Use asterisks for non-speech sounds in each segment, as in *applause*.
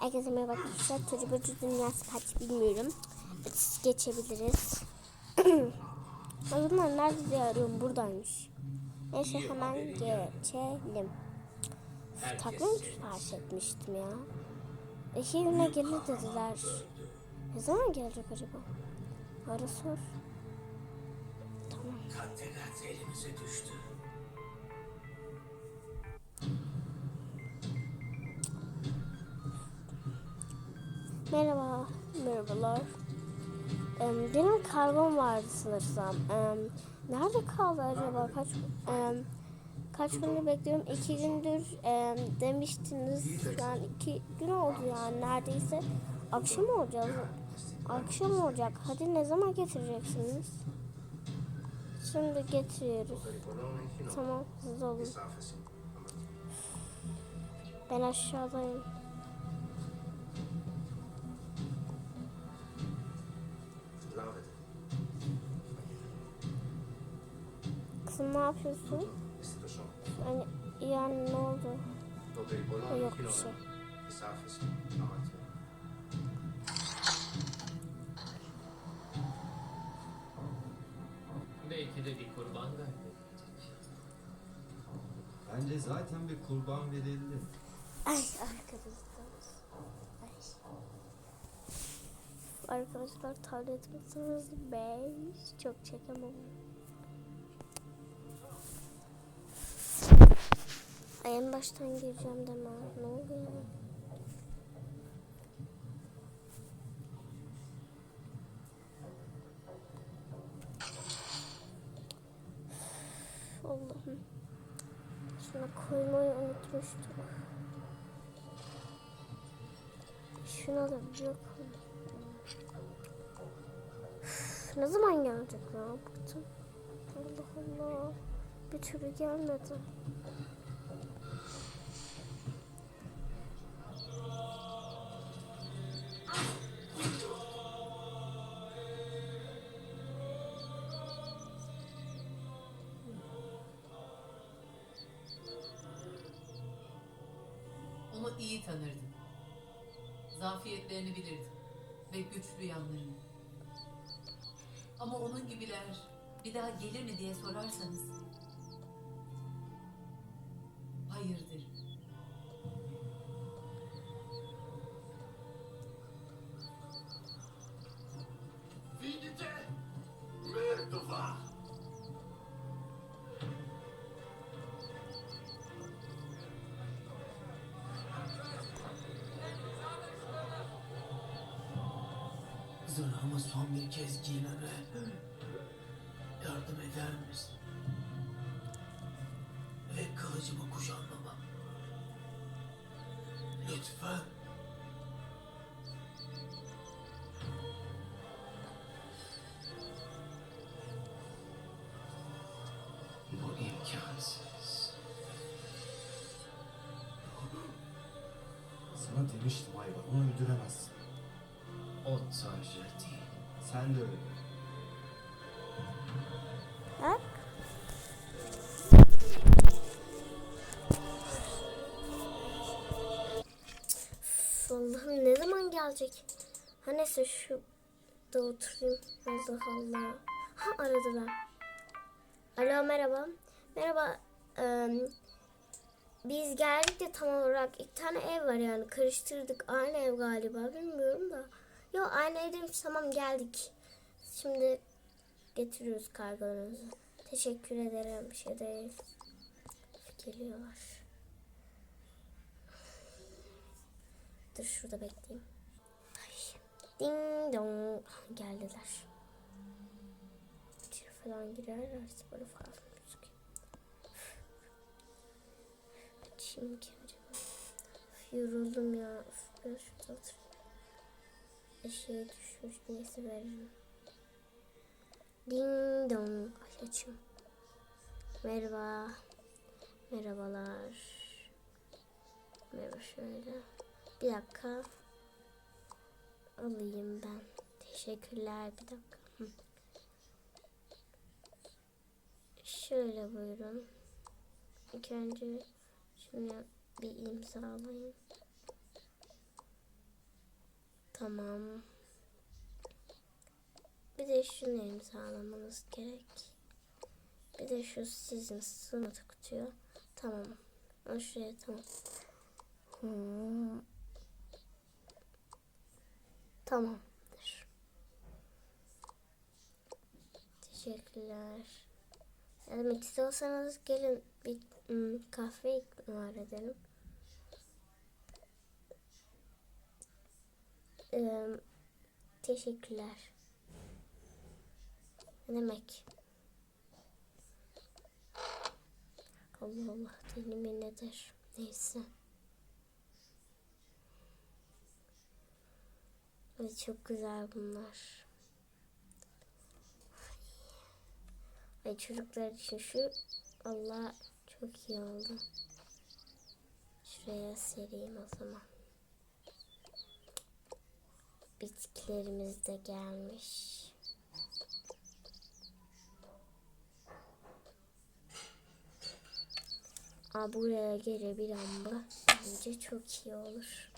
Herkese merhaba arkadaşlar. Tecrübeci dünyası kaç bilmiyorum. Evet, geçebiliriz. *clears throat* o zaman nerede diye arıyorum. Buradaymış. Neyse hemen geçelim. Mı sipariş etmiştim ya? İki güne gelir dediler. Ne zaman gelecek acaba? Ara sor. Tamam. Kattegat elimize düştü. Merhaba, merhabalar. Em, benim kargom vardı sanırsam. Nerede kaldı acaba? Kaç kaç gündür bekliyorum? İki gündür em, demiştiniz. An iki gün oldu yani neredeyse. Akşam olacak. Akşam olacak. Hadi ne zaman getireceksiniz? Şimdi getiriyoruz. Tamam, hızlı olun. Ben aşağıdayım. Nasılsın? Ne yapıyorsun? Yani, yani ne oldu? Yok bir şey. Belki de bir kurban kaybettik. Bence zaten bir kurban verildi. Ay arkadaşlar. Ay. Arkadaşlar tabletim sınırlı 5. Çok çekemem. Ay en baştan gireceğim deme. Ne oluyor? Allah'ım. Şuna koymayı unutmuştuk. Şuna da bırakalım. Ne zaman gelecek ya? Bıktım. Allah Allah. Bir türlü gelmedi. Onu iyi tanırdım. Zafiyetlerini bilirdim ve güçlü yanlarını. Ama onun gibiler bir daha gelir mi diye sorarsanız hayırdır. Zırhımı son bir kez giymeme yardım eder misin? Ve kılıcımı kuşanmama. Lütfen. Bu imkansız. Sana demiştim hayvan, onu öldüremezsin. O Tanrı değil. Sen de öyle. Bak. Allah'ım ne zaman gelecek? Ha neyse şu da oturayım. Allah Allah. Ha aradılar. Alo merhaba. Merhaba. eee, biz geldik de tam olarak iki tane ev var yani karıştırdık. Aynı ev galiba bilmiyorum da. Yok aynı ev demiş tamam geldik. Şimdi getiriyoruz kargonunuzu. Teşekkür ederim. Bir şey değil. Geliyorlar. Dur şurada bekleyeyim. Ay. Ding dong. Geldiler. İçeri falan girerlerse böyle falan gözüküyor. Açayım acaba. Yoruldum ya. Üf, biraz şurada oturayım. Eşeğe düşmüş. Neyse veririm. Ding dong. Ay. Merhaba. Merhabalar. Merhaba şöyle. Bir dakika. Alayım ben. Teşekkürler. Bir dakika. Şöyle buyurun. İlk önce şunu bir imzalayayım. Tamam. Bir de şunu imzalamanız gerek. Bir de şu sizin sınıf kutuyor. Tamam. O şuraya tamam. Hmm. Tamamdır. Teşekkürler. Ne demek istiyorsanız gelin bir hmm, kahve ikram edelim. Teşekkürler. Ne demek? Allah Allah dilimi nedir? Neyse. Ay çok güzel bunlar. Ay çocuklar için şu Allah çok iyi oldu. Şuraya sereyim o zaman. Bitkilerimiz de gelmiş. Aa, buraya gele bir amba bence çok iyi olur.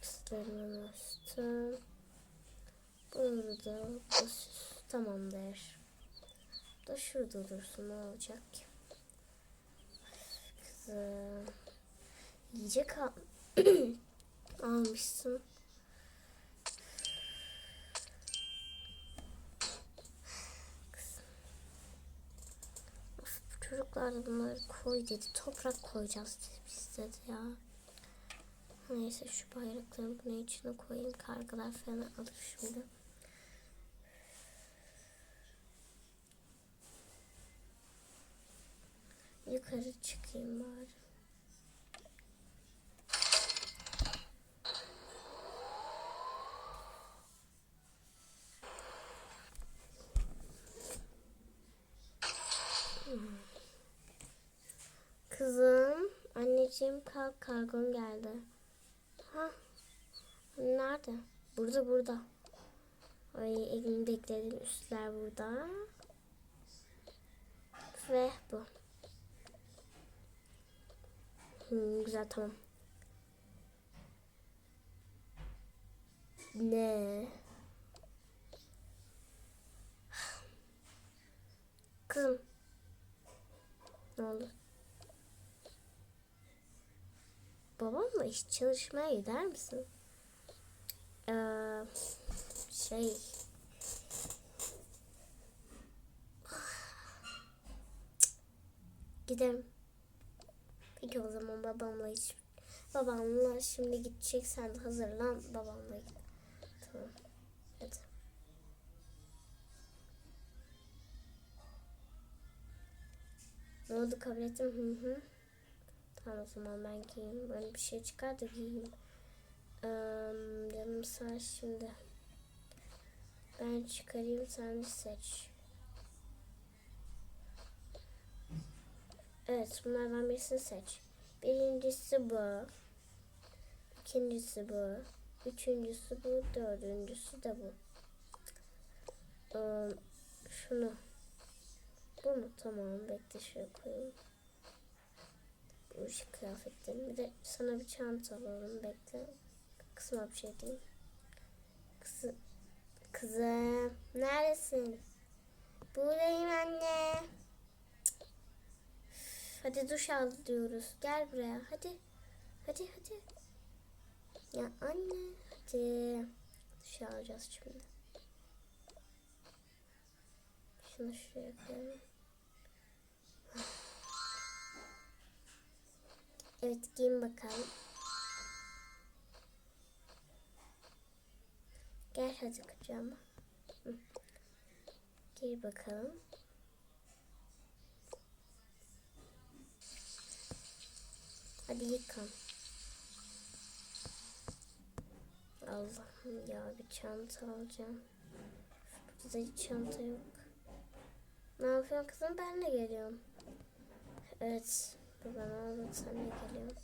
Aşklarımın üstü. Burada bu süs tamamdır. Da şurada dursun ne olacak ki? Kızım. Yiyecek al *clears throat* almışsın. Çocuklar bunları koy dedi. Toprak koyacağız dedi biz dedi ya. Neyse şu bayrakları bunun içine koyayım. Kargalar falan alır şimdi. Yukarı çıkayım bari. Kızım, anneciğim kalk kargon geldi. Ha, nerede? Burada burada. Ay elimi bekledim üstler burada. Ve bu. Hmm, güzel tamam. Ne? Kızım. Ne oldu? Babamla iş çalışmaya gider misin? Ee, şey. Giderim. Peki o zaman babamla hiç babamla şimdi gidecek sen de hazırlan babamla git. Tamam. Hadi. Ne oldu kabul ettim? Hı hı. Tamam o zaman ben giyeyim. Böyle bir şey çıkar da giyeyim. Ee, canım sağ şimdi. Ben çıkarayım sen seç. Evet bunlardan birisini seç. Birincisi bu. İkincisi bu. Üçüncüsü bu. Dördüncüsü de bu. Ee, şunu. Bu mu? Tamam bekle şöyle koyayım. Bu ışık kıyafetlerim. Bir de sana bir çanta alalım. Bekle. Kızıma bir şey diyeyim. Kızı, kızım. Neredesin? Buradayım anne. Hadi duş al diyoruz. Gel buraya. Hadi. Hadi hadi. Ya anne. Hadi. Duş alacağız şimdi. Şunu şuraya koyalım. Evet giyin bakalım. Gel hadi kucağıma. Gir bakalım. Hadi yıkan. Allah'ım ya bir çanta alacağım. Burada hiç çanta yok. Ne yapıyorsun kızım? Ben de geliyorum. Evet. Ne oldu? Sen de geliyorsun.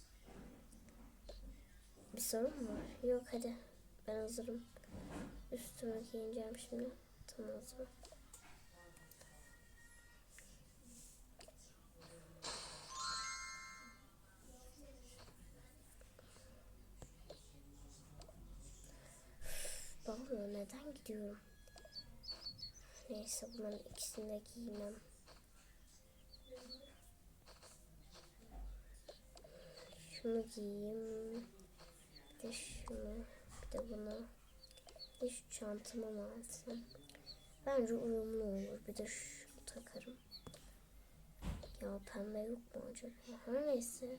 Bir sorun mu var? Yok hadi. Ben hazırım. Üstümü giyineceğim şimdi. Tamam o zaman. Neden gidiyorum? Neyse bunların ikisini de giymem. Şunu giyeyim. Bir de şunu. Bir de bunu. Bir de şu çantama mı alsam? Bence uyumlu olur. Bir de şunu takarım. Ya pembe yok mu acaba? Her neyse.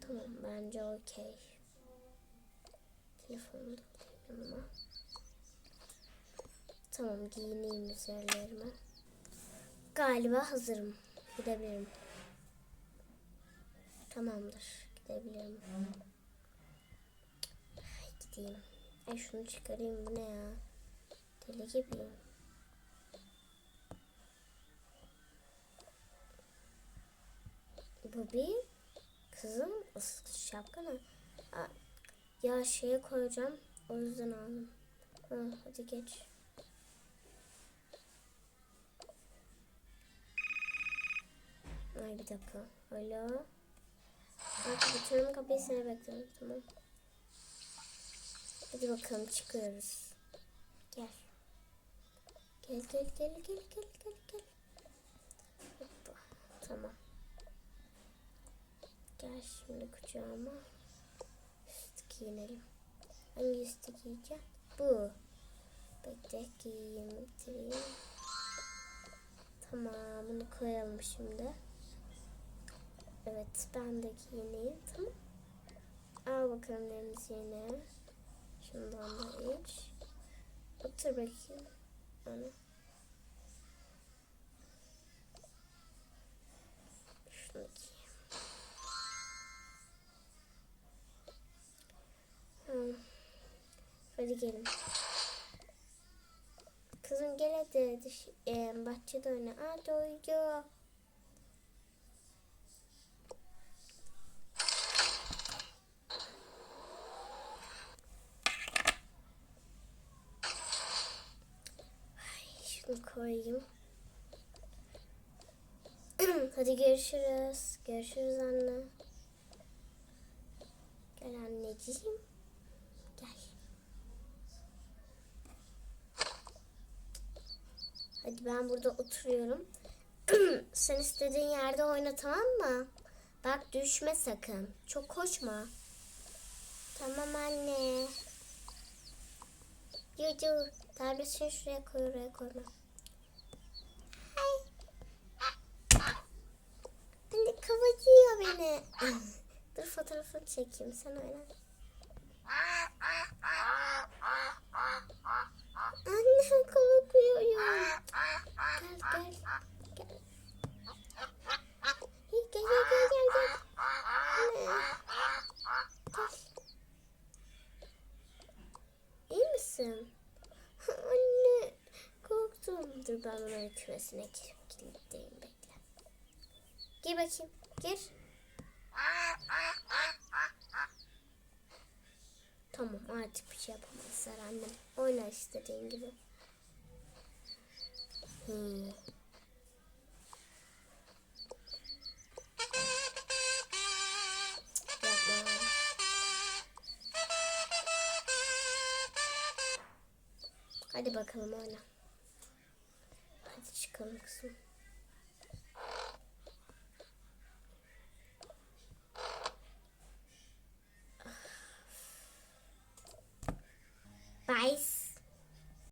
Tamam bence okey. Telefonu da yanıma. Tamam giyineyim üzerlerime. Galiba hazırım. Gidebilirim. Tamamdır. Gidebilirim. Ay, gideyim. Ay şunu çıkarayım. Bu ne ya? Deli gibiyim. Bu bir kızım ısıtı şapka ne? Aa, Ya şeye koyacağım. O yüzden aldım. Ha, hadi geç. Ay bir dakika. Alo. Bak kapatıyorum kapıyı seni bekliyorum. Tamam. Hadi bakalım çıkıyoruz. Gel. Gel gel gel gel gel gel gel. Hoppa. Tamam. Gel şimdi kucağıma. Üst giyinelim. Hangi üstü giyeceğim? Bu. Bekle giyeyim bitireyim. Tamam bunu koyalım şimdi. Evet ben de giyineyim. Tamam. Al bakalım emziğini. Şundan da iç. Otur bakayım. Ana. Şunu giyeyim. Hadi gelin. Kızım gel hadi dış, e, bahçede oyna. Aa doydu. Ay, şunu koyayım. *clears throat* hadi görüşürüz. Görüşürüz anne. Gel anneciğim. Hadi ben burada oturuyorum. *clears throat* Sen istediğin yerde oyna tamam mı? Bak düşme sakın. Çok koşma. Tamam anne. Yudu. Tabletini şuraya koy oraya koyma. Ay. Anne kapatıyor beni. *clears throat* Dur fotoğrafını çekeyim sen oyna. Anne. Gel gel. Gel. Gel gel gel gel gel. Gel. İyi misin? *laughs* Anne korktum. Dur ben bunların kümesine girip kilitleyeyim bekle. Gir bakayım. Gir. Tamam artık bir şey yapamazlar annem. Oyna istediğin gibi. Yapma. Hadi bakalım oyna. Hadi çıkalım kızım.